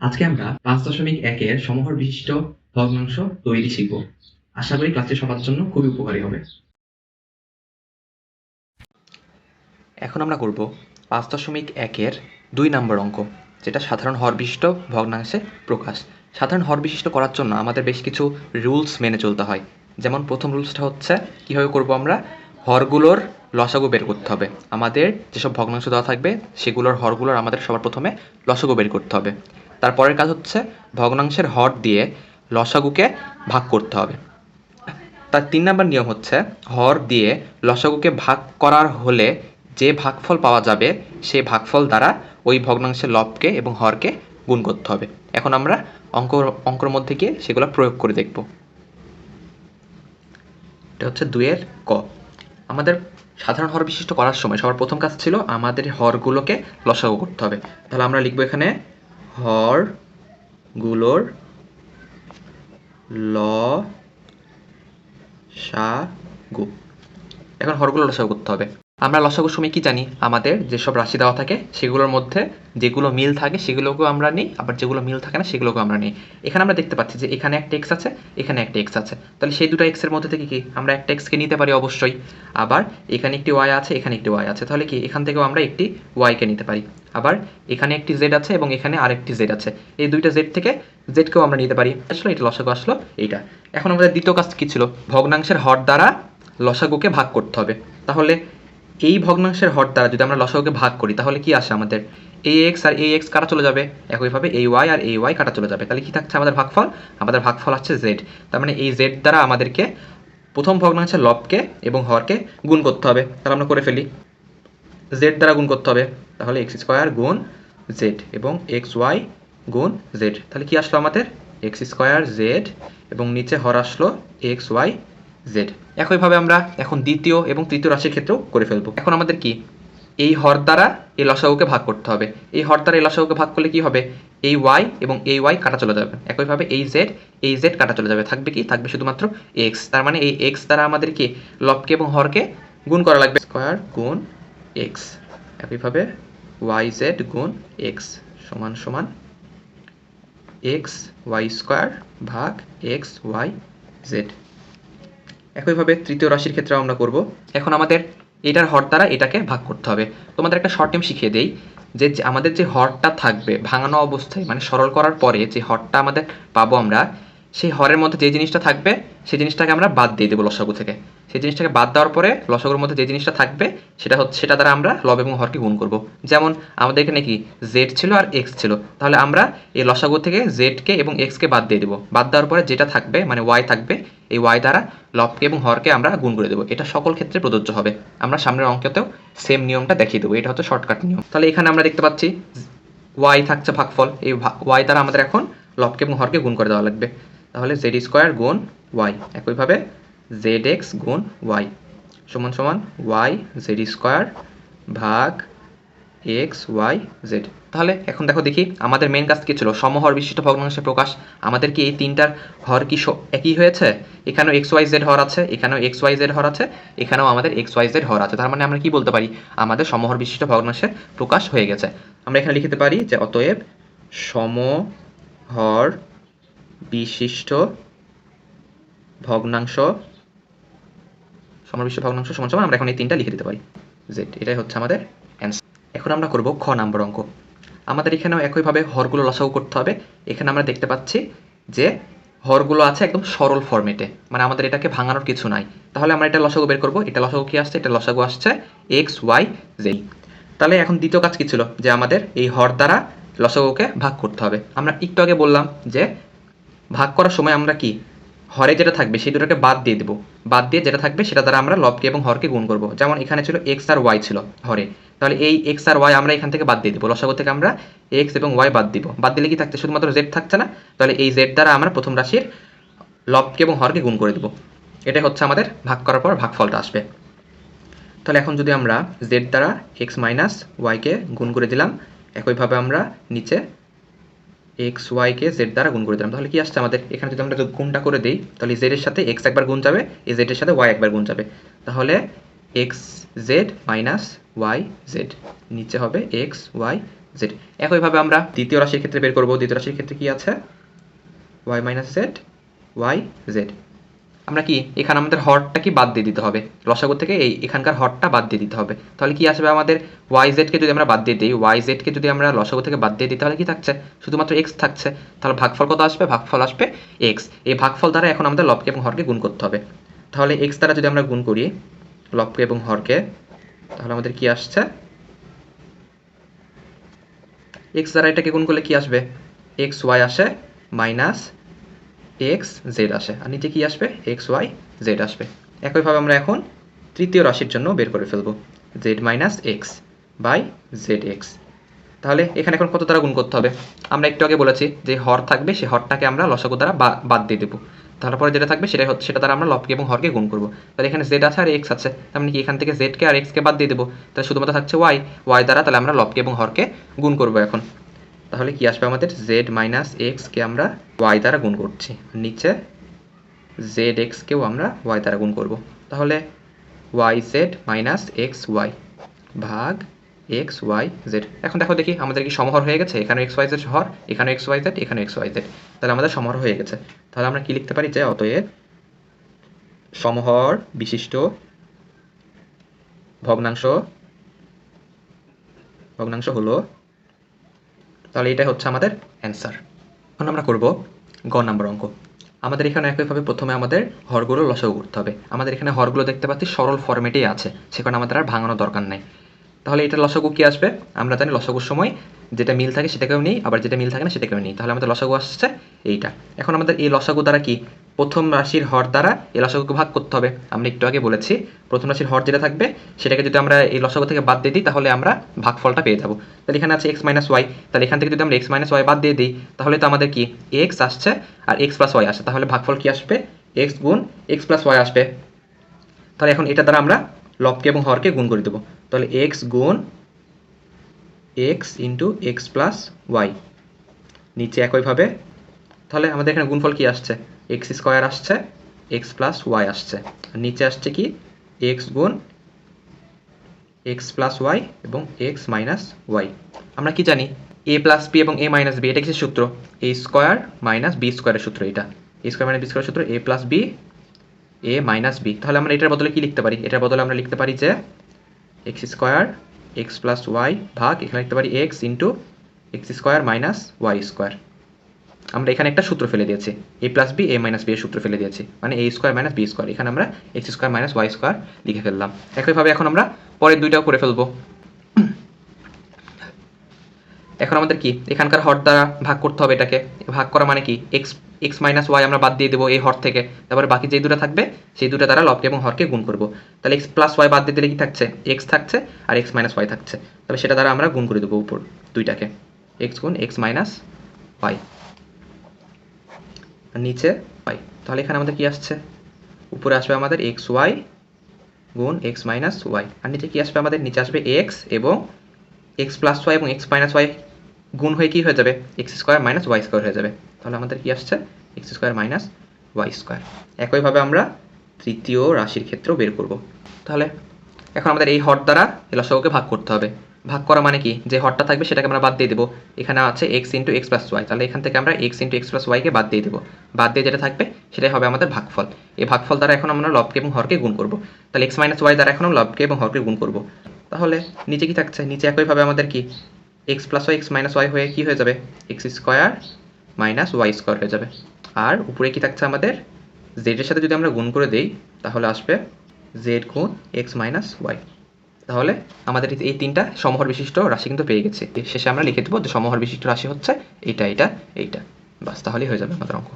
আজকে আমরা পাঁচ দশমিক একের সমহর বিশিষ্ট ভগ্নাংশ তৈরি শিখব। আশা করি ক্লাসটি সবার জন্য খুবই উপকারী হবে। এখন আমরা করব পাঁচ দশমিক একের দুই নম্বর অঙ্ক, যেটা সাধারণ হর বিশিষ্ট ভগ্নাংশে প্রকাশ। সাধারণ হর বিশিষ্ট করার জন্য আমাদের বেশ কিছু রুলস মেনে চলতে হয়। যেমন প্রথম রুলসটা হচ্ছে, কীভাবে করব আমরা? হরগুলোর লসাগু বের করতে হবে। আমাদের যেসব ভগ্নাংশ দেওয়া থাকবে, সেগুলোর হরগুলোর আমাদের সবার প্রথমে লসাগু বের করতে হবে। তারপরের কাজ হচ্ছে ভগ্নাংশের হর দিয়ে লসাগুকে ভাগ করতে হবে। তার তিন নম্বর নিয়ম হচ্ছে হর দিয়ে লসাগুকে ভাগ করার হলে যে ভাগফল পাওয়া যাবে সেই ভাগফল দ্বারা ওই ভগ্নাংশের লবকে এবং হরকে গুণ করতে হবে। এখন আমরা অঙ্ক, অঙ্কর মধ্যে গিয়ে সেগুলো প্রয়োগ করে দেখব। এটা হচ্ছে দুইয়ের ক। আমাদের সাধারণ হর বিশিষ্ট করার সময় সবার প্রথম কাজ ছিল আমাদের হরগুলোকে লসাগু করতে হবে। তাহলে আমরা লিখব এখানে হরগুলোর গু। এখন হরগুলো লসাগু করতে হবে। আমরা লসাগুর সময় কি জানি? আমাদের যেসব রাশি দেওয়া থাকে, সেগুলোর মধ্যে যেগুলো মিল থাকে, সেগুলোকেও আমরা নিই, আবার যেগুলো মিল থাকে না, সেগুলোকেও আমরা নিই। এখানে আমরা দেখতে পাচ্ছি যে এখানে একটা এক্স আছে, এখানে একটা এক্স আছে। তাহলে সেই দুটো এক্সের মধ্যে থেকে কি আমরা একটা এক্সকে নিতে পারি? অবশ্যই। আবার এখানে একটি ওয়াই আছে, এখানে একটি ওয়াই আছে। তাহলে কি এখান থেকেও আমরা একটি ওয়াইকে নিতে পারি? আবার এখানে একটি জেড আছে এবং এখানে আরেকটি জেড আছে। এই দুইটা জেড থেকে জেডকেও আমরা নিতে পারি। আসলে, এটা লসাগু আসলো, এইটা। এখন আমাদের দ্বিতীয় কাজ কী ছিল? ভগ্নাংশের হর দ্বারা লসাগুকে ভাগ করতে হবে। তাহলে এই ভগ্নাংশের হর দ্বারা যদি আমরা লসাগুকে ভাগ করি, তাহলে কি আসে আমাদের? এ এক্স আর এ এক্স কাটা চলে যাবে? একইভাবে এই ওয়াই আর এই ওয়াই কাটা চলে যাবে। তাহলে কি থাকছে আমাদের ভাগফল? আমাদের ভাগফল হচ্ছে জেড তার মানে এই জেড দ্বারা আমাদেরকে প্রথম ভগ্নাংশের লবকে এবং হরকে গুণ করতে হবে। তাহলে আমরা করে ফেলি। জেড দ্বারা গুণ করতে হবে। তাহলে এক্স স্কোয়ার গুণ জেড এবং এক্স ওয়াই গুণ জেড তাহলে কি আসলো আমাদের? এক্স স্কোয়ার জেড এবং নিচে হর আসলো এক্স ওয়াই জেড একইভাবে আমরা এখন দ্বিতীয় এবং তৃতীয় রাশির ক্ষেত্রেও করে ফেলব। এখন আমাদের কি? এই হর দ্বারা এই লসাগুকে ভাগ করতে হবে। এই হর দ্বারা এই লসাগুকে ভাগ করলে কি হবে? এই ওয়াই এবং এই ওয়াই কাটা চলে যাবে। একইভাবে এই জেড এই জেড কাটা চলে যাবে। থাকবে কি? থাকবে শুধুমাত্র এক্স। তার মানে এই এক্স দ্বারা আমাদের কি? লবকে এবং হরকে গুণ করা লাগবে। স্কোয়ার গুণ এক্স। একইভাবে ওয়াই জেড গুণ এক্স সমান সমান এক্স ওয়াই স্কোয়ার ভাগ এক্স ওয়াই জেড। একইভাবে তৃতীয় রাশির ক্ষেত্রে আমরা করব। এখন আমাদের এটার হর দ্বারা এটাকে ভাগ করতে হবে। তোমাদের একটা শর্ট টেম শিখিয়ে দেই, যে আমাদের যে হরটা থাকবে, ভাঙানো অবস্থায় মানে সরল করার পরে যে হরটা আমাদের পাবো আমরা সেই হরের মধ্যে যে জিনিসটা থাকবে, সেই জিনিসটাকে আমরা বাদ দিয়ে দেবো লসাগু থেকে। সেই জিনিসটাকে বাদ দেওয়ার পরে লসাগুর মধ্যে যে জিনিসটা থাকবে, সেটা হচ্ছে, সেটা দ্বারা আমরা লব এবং হরকে গুণ করব। যেমন আমাদের এখানে কি জেড ছিল আর এক্স ছিল, তাহলে আমরা এই লসাগু থেকে জেডকে এবং এক্সকে বাদ দিয়ে দেবো। বাদ দেওয়ার পরে যেটা থাকবে মানে ওয়াই থাকবে, এই ওয়াই দ্বারা লবকে এবং হরকে আমরা গুণ করে দেবো। এটা সকল ক্ষেত্রে প্রযোজ্য হবে। আমরা সামনের অঙ্কতেও সেম নিয়মটা দেখিয়ে দেবো। এটা হচ্ছে শর্টকাট নিয়ম। তাহলে এখানে আমরা দেখতে পাচ্ছি ওয়াই থাকছে ভাগফল। এই ওয়াই দ্বারা আমাদের এখন লবকে এবং হরকে গুণ করে দেওয়া লাগবে। তাহলে জেড স্কোয়ার গুণ ওয়াই একইভাবে জেড এক্স গুণ ওয়াই সমান সমান ওয়াই জেড স্কোয়ার ভাগ এক্স ওয়াই জেড তাহলে এখন দেখো দেখি আমাদের মেন কাজ কি ছিল? সমহর বিশিষ্ট ভগ্নাংশের প্রকাশ। আমাদের কি এই তিনটার হর কি একই হয়েছে? এখানেও এক্স ওয়াই জেড হর আছে, এখানেও এক্স ওয়াই জেড হর আছে, এখানেও আমাদের এক্স ওয়াই জেড হর আছে। তার মানে আমরা কি বলতে পারি? আমাদের সমহর বিশিষ্ট ভগ্নাংশের প্রকাশ হয়ে গেছে। আমরা এখানে লিখতে পারি যে অতএব সমহর বিশিষ্ট ভগ্নাংশ সমবিশ্ব ভগ্নাংশ সমান সমান আমরা এখন এই তিনটা লিখে দিতে পারি। জেড এটাই হচ্ছে আমাদের অ্যান্সার এখন আমরা করব খ নাম্বার অঙ্ক। আমাদের এখানেও একইভাবে হরগুলো লসাগু করতে হবে। এখানে আমরা দেখতে পাচ্ছি যে হরগুলো আছে একদম সরল ফর্মেটে মানে আমাদের এটাকে ভাঙানোর কিছু নাই। তাহলে আমরা এটা লসাগু বের করব। এটা লসাগু কি আসছে? এটা লসাগু আসছে এক্স ওয়াই জেড তাহলে এখন দ্বিতীয় কাজ কি ছিল? যে আমাদের এই হর দ্বারা লসাগুকে ভাগ করতে হবে। আমরা একটু আগে বললাম যে ভাগ করার সময় আমরা কি? হরে যেটা থাকবে সেই দুটোকে বাদ দিয়ে দেবো। বাদ দিয়ে যেটা থাকবে সেটা দ্বারা আমরা লবকে এবং হরকে গুণ করব। যেমন এখানে ছিল এক্স আর ওয়াই ছিল হরে। তাহলে এই এক্স আর ওয়াই আমরা এখান থেকে বাদ দিয়ে দেবো। লসাগু থেকে আমরা এক্স এবং ওয়াই বাদ দিব। বাদ দিলে কি থাকছে? শুধুমাত্র জেড থাকছে না। তাহলে এই জেড দ্বারা আমরা প্রথম রাশির লবকে এবং হরকে গুণ করে দেবো। এটাই হচ্ছে আমাদের ভাগ করার পর ভাগফলটা আসবে। তাহলে এখন যদি আমরা জেড দ্বারা এক্স মাইনাস ওয়াইকে গুণ করে দিলাম, একইভাবে আমরা নিচে এক্স ওয়াইকে জেড দ্বারা গুণ করে দিলাম। তাহলে কি আসছে আমাদের? এখানে যদি আমরা গুণটা করে দিই, তাহলে জেড এর সাথে এক্স একবার গুণ যাবে, এই জেড এর সাথে ওয়াই একবার গুণ যাবে। তাহলে x z minus y z নিচে হবে এক্স ওয়াই জেড একইভাবে আমরা দ্বিতীয় রাশির ক্ষেত্রে বের করব। দ্বিতীয় রাশির ক্ষেত্রে কি আছে? Y minus z y z আমরা কি এখানে আমাদের হরটা কি বাদ দিয়ে দিতে হবে? লসাগু থেকে এই এখানকার হরটা বাদ দিয়ে দিতে হবে। তাহলে কি আসবে আমাদের ওয়াই জেডকে যদি আমরা বাদ দিয়ে দিই ওয়াই জেডকে যদি আমরা লসাগু থেকে বাদ দিয়ে দিই, তাহলে কি থাকছে? শুধুমাত্র এক্স থাকছে। তাহলে ভাগফল কত আসবে? ভাগফল আসবে এক্স এই ভাগফল দ্বারা এখন আমাদের লবকে এবং হরকে গুণ করতে হবে। তাহলে এক্স দ্বারা যদি আমরা গুণ করি লবকে এবং হরকে, তাহলে আমাদের কি আসছে? এক্স দ্বারা এটাকে গুণ করলে কি আসবে? এক্স ওয়াই আসে মাইনাস এক্স জেড আসে। আর নিচে কি আসবে? এক্স, ওয়াই, জেড আসবে। একইভাবে আমরা এখন তৃতীয় রাশির জন্য বের করে ফেলব। Z minus x by z x. তাহলে এখানে এখন কত দ্বারা গুণ করতে হবে? আমরা একটু আগে বলেছি যে হর থাকবে সেই হরটাকে আমরা লসাগু দ্বারা বাদ দিয়ে দেবো। তারপরে যেটা থাকবে, সেটাই হচ্ছে সেটা দ্বারা আমরা লবকে এবং হরকে গুণ করব। তাহলে এখানে জেড আছে আর এক্স আছে। তার মানে কি এখান থেকে জেডকে আর এক্সকে বাদ দিয়ে দেবো? তাহলে শুধুমাত্র থাকছে ওয়াই। ওয়াই দ্বারা তাহলে আমরা লবকে এবং হরকে গুণ করব এখন। তাহলে কি আসবে আমাদের? জেড মাইনাস এক্সকে আমরা ওয়াই দ্বারা গুণ করছি। নিচে জেড এক্সকেও আমরা ওয়াই দ্বারা গুণ করব। তাহলে y z minus x y ভাগ এক্স ওয়াই জেড এখন দেখো দেখি আমাদের কি সমহর হয়ে গেছে? এখানে এক্স ওয়াই জেড হর এখানে এক্স ওয়াই জেড এখানে এক্স ওয়াই জেড তাহলে আমাদের সমহর হয়ে গেছে। তাহলে আমরা কি লিখতে পারি? যে অতএব সমহর বিশিষ্ট ভগ্নাংশ ভগ্নাংশ হলো তাহলে এটাই হচ্ছে আমাদের অ্যান্সার এখন আমরা করব গ নাম্বার অঙ্ক। আমাদের এখানে একইভাবে প্রথমে আমাদের হরগুলো লসাগু করতে হবে। আমাদের এখানে হরগুলো দেখতে পাচ্ছি সরল ফরম্যাটেই আছে সেখানে আমাদের আর ভাঙানোর দরকার নেই। তাহলে এটা লসাগু কী আসবে? আমরা জানি লসাগুর সময় যেটা মিল থাকে সেটাকেও নিই, আবার যেটা মিল থাকে না সেটাকেও নিই। তাহলে আমাদের লসাগু আসছে এইটা। এখন আমাদের এই লসাগু দ্বারা কি? প্রথম রাশির হর দ্বারা এই লসাগুকে ভাগ করতে হবে। আমরা একটু আগে বলেছি, প্রথম রাশির হর যেটা থাকবে, সেটাকে যদি আমরা এই লসাগু থেকে বাদ দিয়ে দিই, তাহলে আমরা ভাগফলটা পেয়ে যাব। তাহলে এখানে আছে এক্স মাইনাস ওয়াই তাহলে এখান থেকে যদি আমরা এক্স মাইনাস ওয়াই বাদ দিয়ে দিই, তাহলে তো আমাদের কি? এক্স আসছে আর এক্স প্লাস ওয়াই আসছে। তাহলে ভাগফল কি আসবে? এক্স গুণ এক্স প্লাস ওয়াই আসবে। তাহলে এখন এটা দ্বারা আমরা লবকে এবং হরকে গুণ করে দেবো। তাহলে এক্স গুণ x into x plus y নিচে একইভাবে। তাহলে আমাদের এখানে গুণফল কি আসছে? এক্স স্কোয়ার আসছে, এক্স প্লাস ওয়াই আসছে। নিচে আসছে কি? এক্স গুণ এক্স প্লাস ওয়াই এবং এক্স মাইনাস ওয়াই। আমরা কি জানি? এ প্লাস বি এবং এ মাইনাস বি, এটা কিসের সূত্র? এ স্কোয়ার মাইনাস বি স্কোয়ারের সূত্র এটা। এ স্কোয়ার মাইনাস বি স্কোয়ারের সূত্র, A plus B, A minus B. তাহলে আমরা এটার বদলে কি লিখতে পারি? এটার বদলে আমরা লিখতে পারি যে x square x plus y ভাগ, এখানে লিখতে পারি x into x square minus y square. আমরা এখানে একটা সূত্র ফেলে দিয়েছি। A plus B A minus B এর সূত্র ফেলে দিয়েছি। মানে A square minus B square এখানে আমরা x square minus y square লিখে ফেললাম। একইভাবে এখন আমরা পরের দুইটাও করে ফেলব। এখন আমাদের কি? এখানকার হর দ্বারা ভাগ করতে হবে এটাকে। ভাগ করা মানে কি? এক্স এক্স মাইনাস ওয়াই আমরা বাদ দিয়ে দেবো এই হর থেকে। তারপরে বাকি যে দুটো থাকবে, সেই দুটো দ্বারা লবকে এবং হরকে গুণ করব। তাহলে এক্স প্লাস ওয়াই বাদ দিয়ে দিলে কি থাকছে? এক্স থাকছে আর এক্স মাইনাস ওয়াই থাকছে। তাহলে সেটা দ্বারা আমরা গুণ করে দেবো উপর দুইটাকে। এক্স গুণ এক্স মাইনাস ওয়াই নিচে ওয়াই তাহলে এখানে আমাদের কি আসছে? উপরে আসবে আমাদের এক্স ওয়াই গুণ এক্স মাইনাস ওয়াই আর নিচে কি আসবে আমাদের? নিচে আসবে এক্স এবং এক্স প্লাস ওয়াই এবং এক্স মাইনাস ওয়াই গুণ হয়ে কি হয়ে যাবে? X square minus y square হয়ে যাবে। তাহলে আমাদের কি আসছে? X square minus y square একইভাবে আমরা তৃতীয় রাশির ক্ষেত্রেও বের করব। তাহলে এখন আমাদের এই হর দ্বারা এই ভাগ করতে হবে। ভাগ করা মানে কি? যে হরটা থাকবে সেটাকে আমরা বাদ দিয়ে দেবো। এখানে আছে x into x plus y তাহলে এখান থেকে আমরা এক্স ইন্টু এক্স প্লাস ওয়াইকে বাদ দিয়ে দেবো। বাদ দিয়ে যেটা থাকবে, সেটাই হবে আমাদের ভাগফল। এই ভাগফল দ্বারা এখন আমরা লবকে এবং হরকে গুণ করব। তাহলে এক্স মাইনাস ওয়াই দ্বারা এখন লবকে এবং হরকে গুণ করব। তাহলে নিচে কি থাকছে? নিচে একইভাবে আমাদের কি? X plus y x minus y হয়ে কি হয়ে যাবে? X square minus y square হয়ে যাবে। আর উপরে কি থাকছে আমাদের? জেডের সাথে যদি আমরা গুণ করে দেই, তাহলে আসবে জেড গুণ এক্স মাইনাস ওয়াই তাহলে আমাদের এই তিনটা সমহর বিশিষ্ট রাশি কিন্তু পেয়ে গেছে। শেষে আমরা লিখে দেবো যে সমহর বিশিষ্ট রাশি হচ্ছে এইটা এইটা এইটা। বাস তাহলেই হয়ে যাবে আমাদের অঙ্ক।